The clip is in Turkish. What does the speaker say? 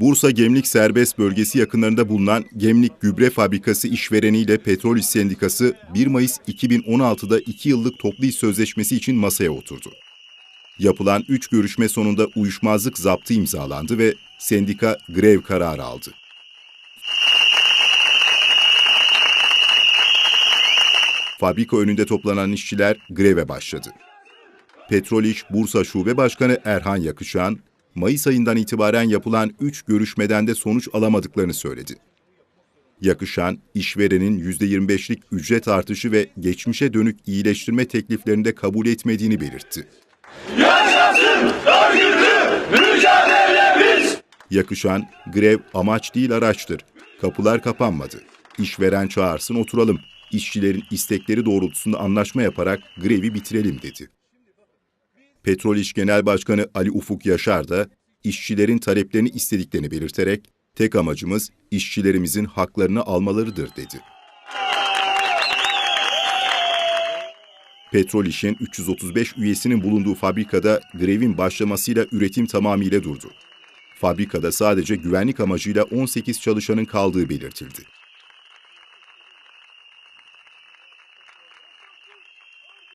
Bursa Gemlik Serbest Bölgesi yakınlarında bulunan Gemlik Gübre Fabrikası işvereniyle Petrol İş Sendikası 1 Mayıs 2016'da 2 yıllık toplu iş sözleşmesi için masaya oturdu. Yapılan 3 görüşme sonunda uyuşmazlık zaptı imzalandı ve sendika grev kararı aldı. Fabrika önünde toplanan işçiler greve başladı. Petrol İş Bursa Şube Başkanı Erhan Yakışan, Mayıs ayından itibaren yapılan 3 görüşmeden de sonuç alamadıklarını söyledi. Yakışan, işverenin %25'lik ücret artışı ve geçmişe dönük iyileştirme tekliflerini de kabul etmediğini belirtti. Yaşasın örgütlü mücadelemiz. Yakışan, grev amaç değil araçtır. Kapılar kapanmadı. İşveren çağırsın oturalım. İşçilerin istekleri doğrultusunda anlaşma yaparak grevi bitirelim dedi. Petrol İş Genel Başkanı Ali Ufuk Yaşar da işçilerin taleplerini istediklerini belirterek tek amacımız işçilerimizin haklarını almalarıdır dedi. Petrol İş'in 335 üyesinin bulunduğu fabrikada grevin başlamasıyla üretim tamamıyla durdu. Fabrikada sadece güvenlik amacıyla 18 çalışanın kaldığı belirtildi.